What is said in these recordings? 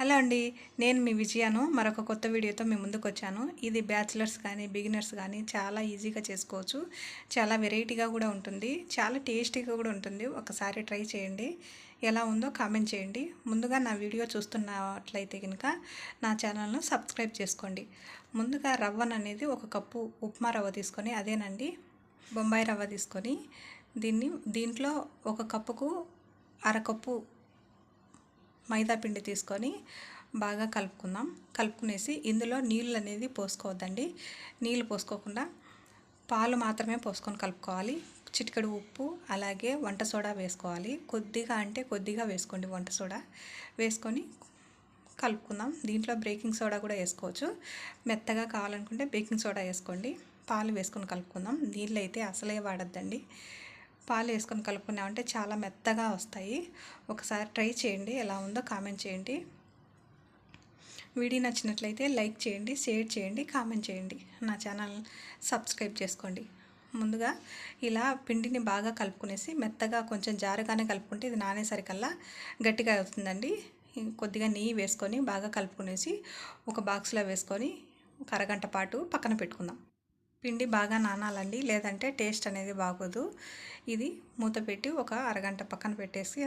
Hello అండి నేను మీ విజయాను. మరొక కొత్త వీడియోతో మీ ముందుకు వచ్చాను ఇది బ్యాచిలర్స్ కానీ బిగినర్స్ కానీ చాలా ఈజీగా చేసుకోవచ్చు. చాలా వెరైటీగా కూడా ఉంటుంది. చాలా టేస్టీగా కూడా ఉంటుంది. ఒకసారి ట్రై చేయండి. ఎలా ఉందో కామెంట్ చేయండి. ముందుగా నా వీడియో చూస్తున్నట్లయితే కనుక నా ఛానల్ను సబ్స్క్రైబ్ చేసుకోండి. ముందుగా రవ్వను అనేది ఒక కప్పు ఉప్మా రవ్వ తీసుకొని అదేనండి బొంబాయి రవ్వ తీసుకొని దీన్ని దీంట్లో ఒక కప్పుకు అరకప్పు మైదా పిండి తీసుకొని బాగా కలుపుకుందాం. కలుపుకునేసి ఇందులో నీళ్ళు అనేది పోసుకోవద్దండి. నీళ్ళు పోసుకోకుండా పాలు మాత్రమే పోసుకొని కలుపుకోవాలి. చిటికెడు ఉప్పు అలాగే వంట సోడా వేసుకోవాలి. కొద్దిగా అంటే కొద్దిగా వేసుకోండి వంట సోడా. వేసుకొని కలుపుకుందాం. దీంట్లో బేకింగ్ సోడా కూడా వేసుకోవచ్చు. మెత్తగా కావాలనుకుంటే బేకింగ్ సోడా వేసుకోండి. పాలు వేసుకొని కలుపుకుందాం. నీళ్ళు అయితే అసలే వాడద్దండి. పాలు వేసుకొని కలుపుకున్నామంటే చాలా మెత్తగా వస్తాయి. ఒకసారి ట్రై చేయండి ఎలా ఉందో కామెంట్ చేయండి. వీడియో నచ్చినట్లయితే లైక్ చేయండి షేర్ చేయండి కామెంట్ చేయండి. నా ఛానల్ సబ్స్క్రైబ్ చేసుకోండి. ముందుగా ఇలా పిండిని బాగా కలుపుకునేసి మెత్తగా కొంచెం జారగానే కలుపుకుంటే ఇది నానేసరికల్లా గట్టిగా అవుతుందండి. కొద్దిగా నెయ్యి వేసుకొని బాగా కలుపుకునేసి ఒక బాక్స్లో వేసుకొని ఒక అరగంట పాటు పక్కన పెట్టుకుందాం. పిండి బాగా నానాలండి లేదంటే టేస్ట్ అనేది బాగోదు. ఇది మూత పెట్టి ఒక అరగంట పక్కన పెట్టేసి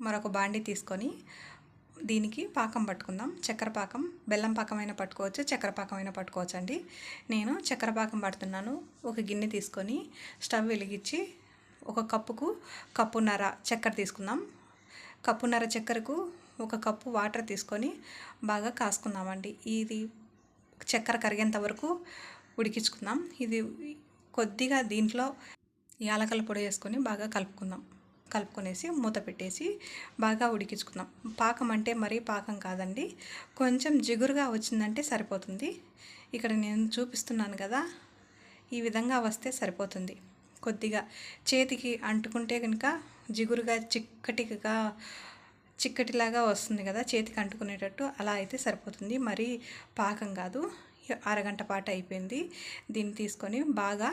మరొక బాండి తీసుకొని దీనికి పాకం పట్టుకుందాం. చక్కెర పాకం బెల్లం పాకమైనా పట్టుకోవచ్చు చక్కెర పాకమైనా పట్టుకోవచ్చు అండి నేను చక్కెర పాకం పడుతున్నాను. ఒక గిన్నె తీసుకొని స్టవ్ వెలిగించి ఒక కప్పుకు కప్పున్నర చక్కెర తీసుకుందాం. కప్పున్నర చక్కెరకు ఒక కప్పు వాటర్ తీసుకొని బాగా కాసుకుందామండి. ఇది చక్కెర కరిగేంత వరకు ఉడికించుకుందాం. ఇది కొద్దిగా దీంట్లో యాలకల పొడి వేసుకొని బాగా కలుపుకుందాం. కలుపుకునేసి మూత పెట్టేసి బాగా ఉడికించుకుందాం. పాకం అంటే మరీ పాకం కాదండి. కొంచెం జిగురుగా వచ్చిందంటే సరిపోతుంది. ఇక్కడ నేను చూపిస్తున్నాను కదా ఈ విధంగా వస్తే సరిపోతుంది. కొద్దిగా చేతికి అంటుకుంటే కనుక జిగురుగా చిక్కటిగా చిక్కటిలాగా వస్తుంది కదా చేతికి అంటుకునేటట్టు అలా అయితే సరిపోతుంది. మరీ పాకం కాదు. అరగంట పాటు అయిపోయింది. దీన్ని తీసుకొని బాగా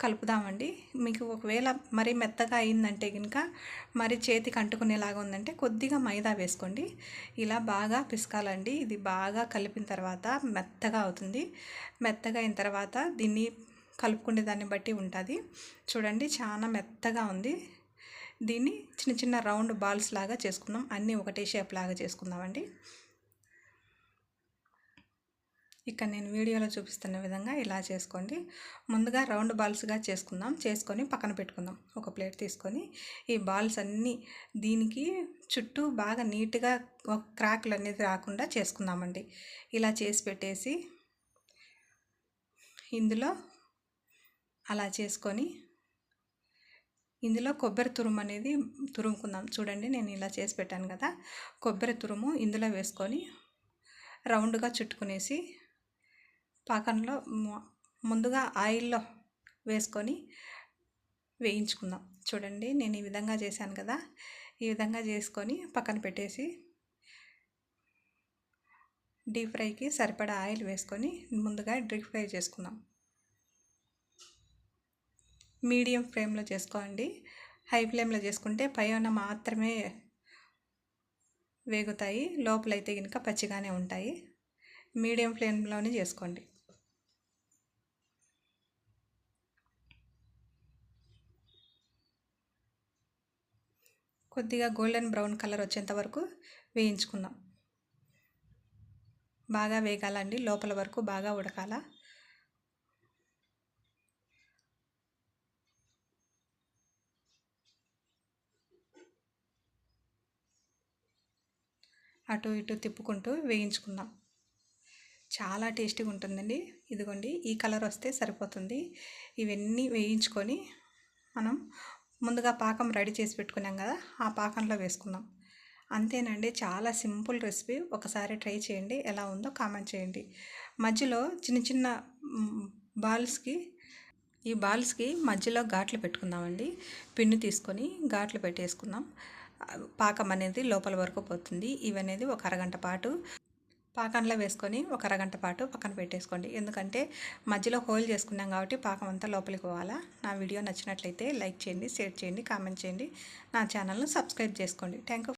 కలుపుదామండి. మీకు ఒకవేళ మరీ మెత్తగా అయిందంటే కనుక మరి చేతికి అంటుకునేలాగా ఉందంటే కొద్దిగా మైదా వేసుకోండి. ఇలా బాగా పిసకాలండి. ఇది బాగా కలిపిన తర్వాత మెత్తగా అవుతుంది. మెత్తగా అయిన తర్వాత దీన్ని కలుపుకునే దాన్ని బట్టి ఉంటుంది. చూడండి చాలా మెత్తగా ఉంది. దీన్ని చిన్న చిన్న రౌండ్ బాల్స్ లాగా చేసుకుందాం. అన్నీ ఒకటే షేప్ లాగా చేసుకుందామండి. ఇక్కడ నేను వీడియోలో చూపిస్తున్న విధంగా ఇలా చేసుకోండి. ముందుగా రౌండ్ బాల్స్గా చేసుకుందాం. చేసుకొని పక్కన పెట్టుకుందాం. ఒక ప్లేట్ తీసుకొని ఈ బాల్స్ అన్నీ దీనికి చుట్టూ బాగా నీట్గా క్రాక్లు అనేది రాకుండా చేసుకుందామండి. ఇలా చేసి పెట్టేసి ఇందులో అలా చేసుకొని ఇందులో కొబ్బరి తురుము అనేది తురుముకుందాం. చూడండి నేను ఇలా చేసి పెట్టాను కదా. కొబ్బరి తురుము ఇందులో వేసుకొని రౌండ్గా చుట్టుకునేసి పాకంలో ముందుగా ఆయిల్లో వేసుకొని వేయించుకుందాం. చూడండి నేను ఈ విధంగా చేశాను కదా. ఈ విధంగా చేసుకొని పక్కన పెట్టేసి డీప్ ఫ్రైకి సరిపడా ఆయిల్ వేసుకొని ముందుగా డీప్ ఫ్రై చేసుకుందాం. మీడియం ఫ్లేమ్లో చేసుకోండి. హై ఫ్లేమ్లో చేసుకుంటే పైన మాత్రమే వేగుతాయి. లోపలైతే కనుక పచ్చిగానే ఉంటాయి. మీడియం ఫ్లేమ్లోనే చేసుకోండి. కొద్దిగా గోల్డెన్ బ్రౌన్ కలర్ వచ్చేంత వరకు వేయించుకుందాం. బాగా వేగాలండి. లోపల వరకు బాగా ఉడకాల. అటు ఇటు తిప్పుకుంటూ వేయించుకుందాం. చాలా టేస్టీగా ఉంటుందండి. ఇదిగోండి ఈ కలర్ వస్తే సరిపోతుంది. ఇవన్నీ వేయించుకొని మనం ముందుగా పాకం రెడీ చేసి పెట్టుకున్నాం కదా ఆ పాకంలో వేసుకుందాం. అంతేనండి చాలా సింపుల్ రెసిపీ. ఒకసారి ట్రై చేయండి ఎలా ఉందో కామెంట్ చేయండి. మధ్యలో చిన్న చిన్న బాల్స్కి ఈ బాల్స్కి మధ్యలో ఘాట్లు పెట్టుకుందామండి. పిన్ను తీసుకొని ఘాట్లు పెట్టేసుకుందాం. పాకం అనేది లోపల వరకు పోతుంది. ఇవనేది ఒక అరగంట పాటు పాకంలో వేసుకొని ఒక అరగంట పాటు పక్కన పెట్టేసుకోండి. ఎందుకంటే మధ్యలో హోల్ చేసుకున్నాం కాబట్టి పాకం అంతా లోపలికి పోవాలా. నా వీడియో నచ్చినట్లయితే లైక్ చేయండి షేర్ చేయండి కామెంట్ చేయండి. నా ఛానల్ను సబ్స్క్రైబ్ చేసుకోండి. థ్యాంక్